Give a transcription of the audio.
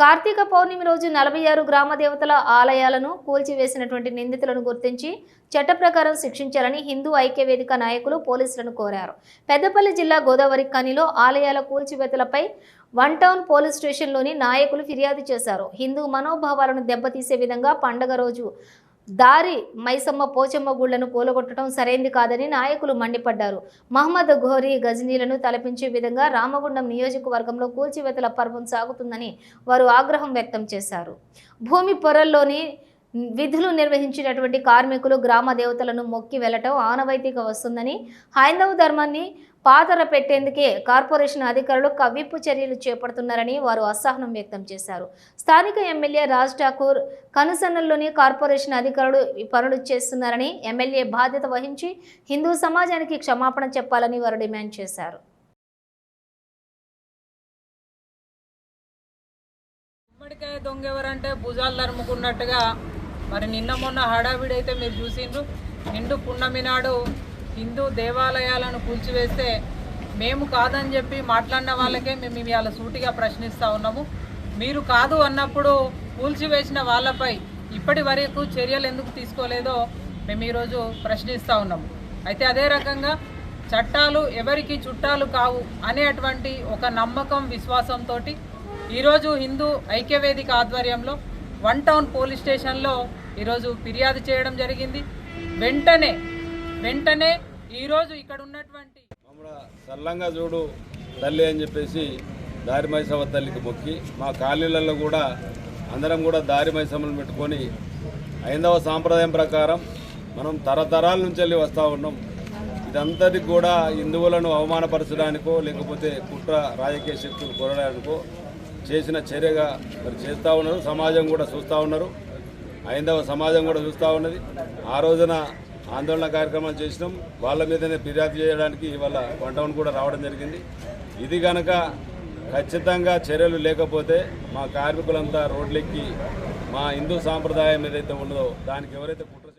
కార్తీక పౌర్ణమి రోజు నలభై ఆరు గ్రామ దేవతల ఆలయాలను కూల్చివేసినటువంటి నిందితులను గుర్తించి చట్ట ప్రకారం శిక్షించాలని హిందూ ఐక్యవేదిక నాయకులు పోలీసులను కోరారు. పెద్దపల్లి జిల్లా గోదావరి కనిలో ఆలయాల కూల్చివేతలపై వన్ టౌన్ పోలీస్ స్టేషన్లోని నాయకులు ఫిర్యాదు చేశారు. హిందూ మనోభావాలను దెబ్బతీసే విధంగా పండగ రోజు దారి మైసమ్మ పోచమ్మ గుళ్ళను కూలగొట్టడం సరైంది కాదని నాయకులు మండిపడ్డారు. మహమ్మద్ ఘోరీ గజనీలను తలపించే విధంగా రామగుండం నియోజకవర్గంలో కూల్చివేతల పర్వం సాగుతుందని వారు ఆగ్రహం వ్యక్తం చేశారు. భూమి పొరల్లోని విధులు నిర్వహించినటువంటి కార్మికులు గ్రామ దేవతలను మొక్కి వెళ్ళటం ఆనవాయితీగా వస్తుందని హైందవ ధర్మాన్ని పాతర పెట్టేందుకే కార్పొరేషన్ అధికారులు కవ్వింపు చర్యలు చేపడుతున్నారని వారు అసహనం వ్యక్తం చేశారు. స్థానిక ఎమ్మెల్యే రాజ్ ఠాకూర్ కనుసన్నల్లోని కార్పొరేషన్ అధికారులు ఈ పనులు చేస్తున్నారని ఎమ్మెల్యే బాధ్యత వహించి హిందూ సమాజానికి క్షమాపణ చెప్పాలని వారు డిమాండ్ చేశారు. గుమ్మడికాయ దొంగ ఎవరంటే భుజాలు తరుముకున్నట్టుగా మరి నిన్న మొన్న హడావిడి అయితే మీరు చూసిండ్రు. నిండు పున్నమి నాడు హిందూ దేవాలయాలను కూల్చివేస్తే మేము కాదని చెప్పి మాట్లాడిన వాళ్ళకే మేము ఇవాళ సూటిగా ప్రశ్నిస్తూ ఉన్నాము. మీరు కాదు అన్నప్పుడు కూల్చివేసిన వాళ్ళపై ఇప్పటి వరకు చర్యలు ఎందుకు తీసుకోలేదో మేము ఈరోజు ప్రశ్నిస్తూ ఉన్నాము. అయితే అదే రకంగా చట్టాలు ఎవరికి చుట్టాలు కావు అనేటువంటి ఒక నమ్మకం విశ్వాసంతో ఈరోజు హిందూ ఐక్యవేదిక ఆధ్వర్యంలో వన్ టౌన్ పోలీస్ స్టేషన్లో ఈరోజు ఫిర్యాదు చేయడం జరిగింది. వెంటనే వెంటనే ఈరోజు ఇక్కడ ఉన్నటువంటి సల్లంగా చూడు తల్లి అని చెప్పేసి దారి మైసమ్మ తల్లికి మొక్కి మా కాలనీలలో కూడా అందరం కూడా దారి పెట్టుకొని ఐదవ సాంప్రదాయం ప్రకారం మనం తరతరాల నుంచి వెళ్ళి వస్తూ ఉన్నాం. ఇదంతటి కూడా హిందువులను అవమానపరచడానికో లేకపోతే కుట్ర రాజకీయ శక్తులు కోరడానికో చేసిన చర్యగా మరి చేస్తూ ఉన్నారు. సమాజం కూడా చూస్తూ ఉన్నారు. ఐదవ సమాజం కూడా చూస్తూ ఉన్నది. ఆ రోజున ఆందోళన కార్యక్రమాలు చేసినాం. వాళ్ళ మీదనే ఫిర్యాదు చేయడానికి ఇవాళ వన్ టౌన్ కూడా రావడం జరిగింది. ఇది కనుక ఖచ్చితంగా చర్యలు లేకపోతే మా కార్మికులంతా రోడ్లెక్కి మా హిందూ సాంప్రదాయం ఏదైతే ఉన్నదో దానికి ఎవరైతే